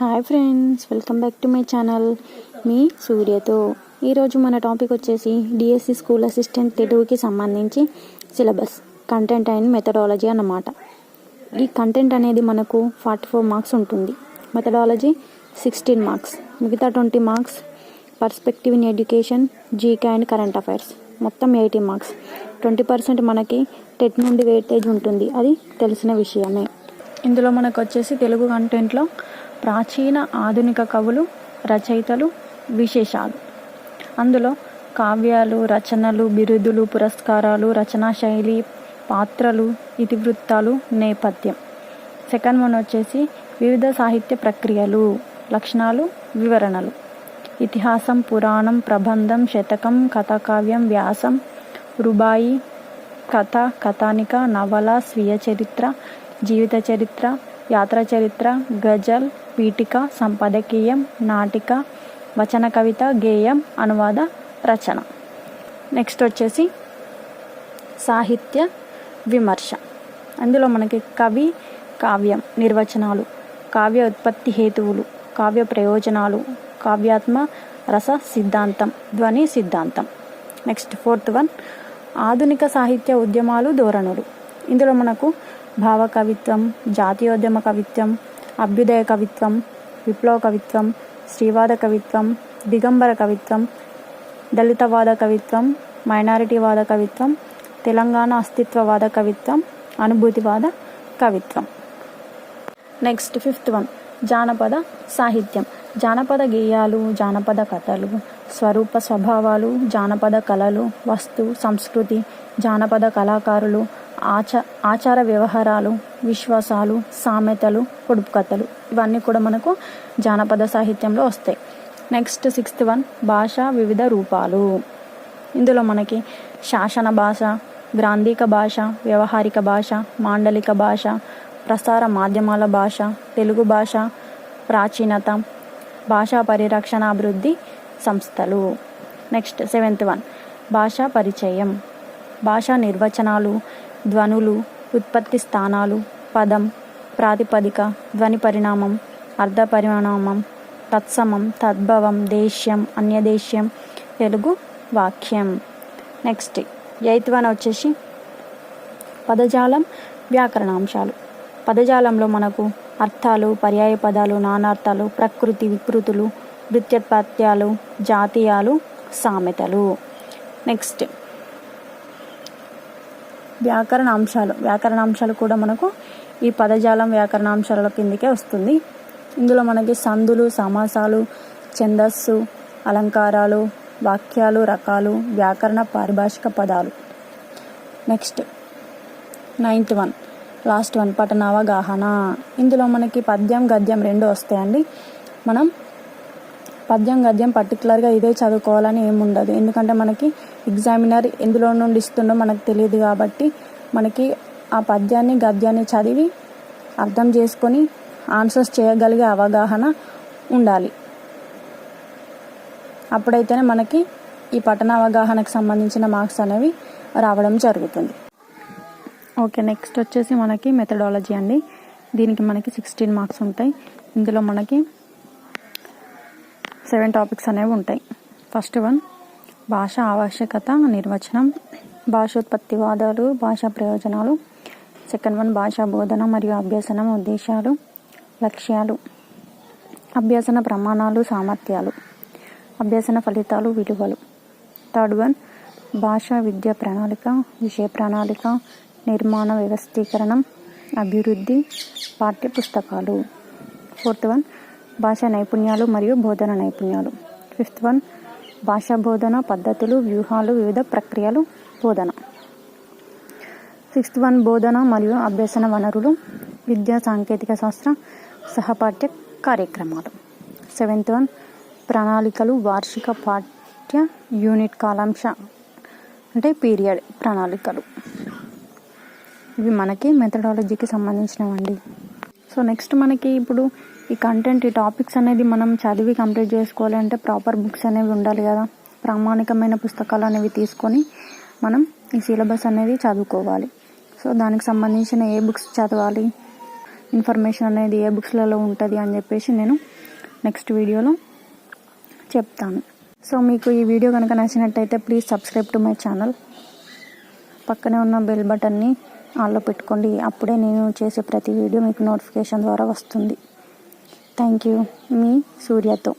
Hi friends welcome back to my channel. మీ సూర్యతో. ఈరోజు మన టాపిక్ వచ్చేసి డిఎస్సి స్కూల్ అసిస్టెంట్ తెలుగుకి సంబంధించి సిలబస్ కంటెంట్ అండ్ మెథడాలజీ అన్నమాట. ఈ కంటెంట్ అనేది మనకు ఫార్టీ ఫోర్ మార్క్స్ ఉంటుంది. మెథడాలజీ సిక్స్టీన్ మార్క్స్ మిగతా twenty marks perspective in education GK and current affairs మొత్తం ఎయిటీ మార్క్స్. ట్వంటీ పర్సెంట్ మనకి టెట్ నుండి వెయిటేజ్ ఉంటుంది. అది తెలిసిన విషయమే. ఇందులో మనకు వచ్చేసి తెలుగు కంటెంట్లో ప్రాచీన ఆధునిక కవులు రచయితలు విశేషాలు. అందులో కావ్యాలు రచనలు బిరుదులు పురస్కారాలు రచనా శైలి పాత్రలు ఇతివృత్తాలు నేపథ్యం. సెకండ్ వన్ వచ్చేసి వివిధ సాహిత్య ప్రక్రియలు లక్షణాలు వివరణలు. ఇతిహాసం పురాణం ప్రబంధం శతకం కథాకావ్యం వ్యాసం రుబాయి కథ కథానిక నవల స్వీయ చరిత్ర జీవిత చరిత్ర యాత్ర చరిత్ర గజల్ పీఠిక సంపాదకీయం నాటిక వచన కవిత గేయం అనువాద రచన. నెక్స్ట్ వచ్చేసి సాహిత్య విమర్శ. అందులో మనకి కవి కావ్యం నిర్వచనాలు కావ్య ఉత్పత్తి హేతువులు కావ్య ప్రయోజనాలు కావ్యాత్మ రస సిద్ధాంతం ధ్వని సిద్ధాంతం. నెక్స్ట్ ఫోర్త్ వన్ ఆధునిక సాహిత్య ఉద్యమాలు ధోరణులు. ఇందులో మనకు భావ కవిత్వం జాతీయోద్యమ కవిత్వం అభ్యుదయ కవిత్వం విప్లవ కవిత్వం శ్రీవాద కవిత్వం దిగంబర కవిత్వం దళితవాద కవిత్వం మైనారిటీవాద కవిత్వం తెలంగాణ అస్తిత్వవాద కవిత్వం అనుభూతివాద కవిత్వం నెక్స్ట్ ఫిఫ్త్ వన్ జానపద సాహిత్యం. జానపద గేయాలు జానపద కథలు స్వరూప స్వభావాలు జానపద కళలు వస్తు సంస్కృతి జానపద కళాకారులు ఆచ ఆచార వ్యవహారాలు విశ్వాసాలు సామెతలు పొడుపు కథలు ఇవన్నీ కూడా మనకు జానపద సాహిత్యంలో వస్తాయి. నెక్స్ట్ సిక్స్త్ వన్ భాష వివిధ రూపాలు. ఇందులో మనకి శాసన భాష గ్రాంధిక భాష వ్యవహారిక భాష మాండలిక భాష ప్రసార మాధ్యమాల భాష తెలుగు భాష ప్రాచీనత భాషా పరిరక్షణ అభివృద్ధి సంస్థలు. నెక్స్ట్ సెవెంత్ వన్ భాషా పరిచయం. భాషా నిర్వచనాలు ధ్వనులు ఉత్పత్తి స్థానాలు పదం ప్రాతిపదిక ధ్వని పరిణామం అర్ధ పరిణామం తత్సమం తద్భవం దేశ్యం అన్యదేశ్యం తెలుగు వాక్యం. నెక్స్ట్ ఎయిత్ వన్ వచ్చేసి పదజాలం వ్యాకరణాంశాలు పదజాలంలో మనకు అర్థాలు పర్యాయ పదాలు నానార్థాలు ప్రకృతి వికృతులు వృత్యత్పత్యాలు జాతీయాలు సామెతలు. నెక్స్ట్ వ్యాకరణ అంశాలు వ్యాకరణ అంశాలు కూడా మనకు ఈ పదజాలం వ్యాకరణాంశాల కిందకే వస్తుంది. ఇందులో మనకి సందులు సమాసాలు ఛందస్సు అలంకారాలు వాక్యాలు రకాలు వ్యాకరణ పారిభాషిక పదాలు. Next ninth one last one పఠనావగాహన. ఇందులో మనకి పద్యం గద్యం రెండు వస్తాయండి. మనం పద్యం గద్యం పర్టికులర్గా ఇదే చదువుకోవాలని ఏముండదు. ఎందుకంటే మనకి ఎగ్జామినర్ ఎందులో నుండి ఇస్తుండో మనకు తెలియదు కాబట్టి మనకి ఆ పద్యాన్ని గద్యాన్ని చదివి అర్థం చేసుకొని ఆన్సర్స్ చేయగలిగే అవగాహన ఉండాలి. అప్పుడైతేనే మనకి ఈ పఠన అవగాహనకు సంబంధించిన మార్క్స్ అనేవి రావడం జరుగుతుంది. ఓకే నెక్స్ట్ వచ్చేసి మనకి మెథడాలజీ అండి. దీనికి మనకి సిక్స్టీన్ మార్క్స్ ఉంటాయి. ఇందులో మనకి సెవెన్ టాపిక్స్ అనేవి ఉంటాయి. ఫస్ట్ వన్ భాష ఆవశ్యకత నిర్వచనం భాషోత్పత్తివాదాలు భాషా ప్రయోజనాలు. సెకండ్ వన్ భాషా బోధన మరియు అభ్యసనం ఉద్దేశాలు లక్ష్యాలు. అభ్యసన ప్రమాణాలు సామర్థ్యాలు. అభ్యసన ఫలితాలు విలువలు. థర్డ్ వన్ భాషా విద్యా ప్రణాళిక విషయ ప్రణాళిక నిర్మాణ వ్యవస్థీకరణం అభివృద్ధి పాఠ్య పుస్తకాలు ఫోర్త్ వన్ భాషా నైపుణ్యాలు మరియు బోధన నైపుణ్యాలు. ఫిఫ్త్ వన్ భాషా బోధన పద్ధతులు వ్యూహాలు వివిధ ప్రక్రియలు బోధన. సిక్స్త్ వన్ బోధన మరియు అభ్యసన వనరులు విద్యా సాంకేతిక శాస్త్ర సహపాఠ్య కార్యక్రమాలు. సెవెంత్ వన్ ప్రణాళికలు వార్షిక పాఠ్య యూనిట్ కాలాంశ అంటే పీరియడ్ ప్రణాళికలు. ఇవి మనకి మెథడాలజీకి సంబంధించినవండి. సో నెక్స్ట్ మనకి ఇప్పుడు ఈ కంటెంట్ ఈ టాపిక్స్ అనేది మనం చదివి కంప్లీట్ చేసుకోవాలంటే ప్రాపర్ బుక్స్ అనేవి ఉండాలి కదా. ప్రామాణికమైన పుస్తకాలు అనేవి తీసుకొని మనం ఈ సిలబస్ అనేది చదువుకోవాలి. సో దానికి సంబంధించిన ఏ బుక్స్ చదవాలి ఇన్ఫర్మేషన్ అనేది ఏ బుక్స్లలో ఉంటుంది అని చెప్పేసి నేను నెక్స్ట్ వీడియోలో చెప్తాను. సో మీకు ఈ వీడియో కనుక నచ్చినట్టయితే please subscribe to my channel పక్కనే ఉన్న బెల్ బటన్ని ఆన్లో పెట్టుకోండి. అప్పుడే నేను చేసే ప్రతి వీడియో మీకు నోటిఫికేషన్ ద్వారా వస్తుంది. థ్యాంక్ యూ మీ సూర్యతో.